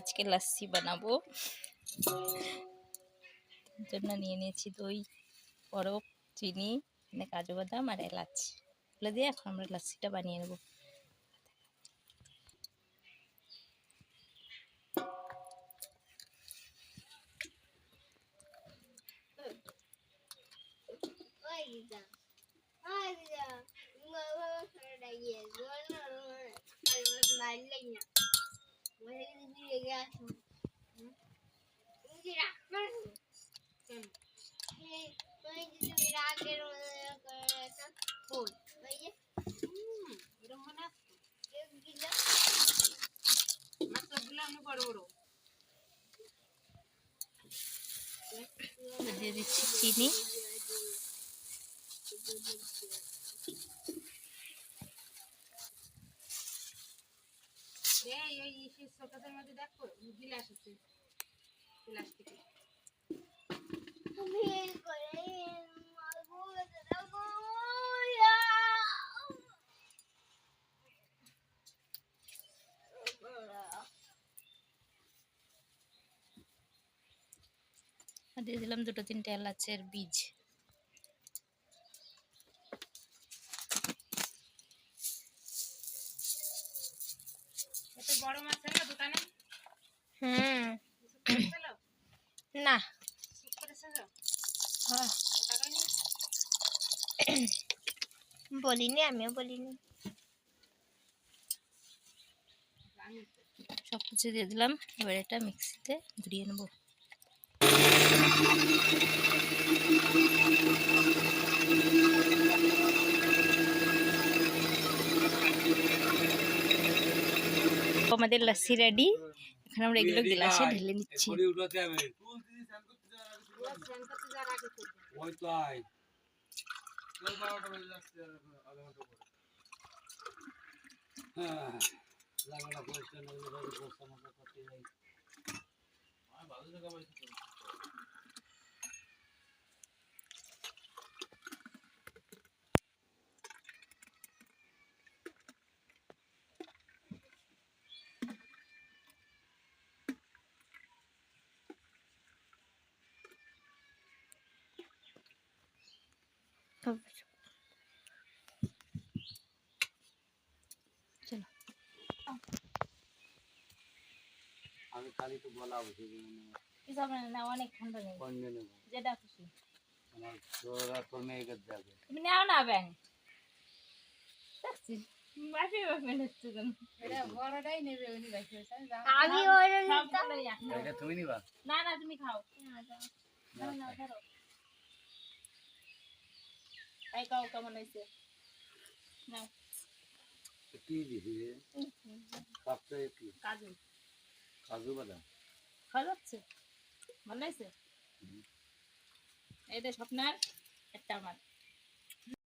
আজকে লাস্সি বানাবো। জন্য নিয়ে নিয়েছি দই বরফ চিনি এখানে কাজু বাদাম আর এলাচ। এগুলো দিয়ে এখন আমরা লাস্সিটা বানিয়ে নেব। ওই দিদা রেগে আসো তুমি রাগ করছ তুমি যদি রাগের করে ফোন ওই যে এরকম মনে আমার সবগুলো আমি বড় বড় দিয়ে দিচ্ছি চিনি এই ওই ইসের শোকাতের মধ্যে দেখো গিলাস আছে প্লাস্টিকে তুমি করে মারবো দাদা গো আর দিয়ে দিলাম দুটো তিনটে এলাচের বীজ। বড় মাছ ছিল দোকানে? হুম। না। হ্যাঁ। বলিনি আমিও বলিনি। সব কিছু দিয়ে দিলাম এবার এটা মিক্সিতে ঘুরিয়ে নেব। আমাদের লাসি রেডি এখন আমরা এগুলো গ্লাসে ঢেলে নিচ্ছি। তো। চলো আমি খালি তো বলা বসে কিছু হবে না। অনেক ঠান্ডা নেই যেটা খুশি আমার তোরা তোর মেয়েকে যাবে তুমি নাও না ব্যাং দেখছি বাপি বাপি নিচ্ছে কেন এটা বড়টাই নেবে উনি বাইকে আমি ওই এটা তুমি নিবা? না না তুমি খাও। নাও নাও ধরো এই খাও কেমন হয়েছে নাও। কি দিবি? সবচেয়ে কি? কাজু। কাজু বাদাম? খাওয়া যাচ্ছে? ভালো লাগছে এটা স্বপ্নার একটা আমার।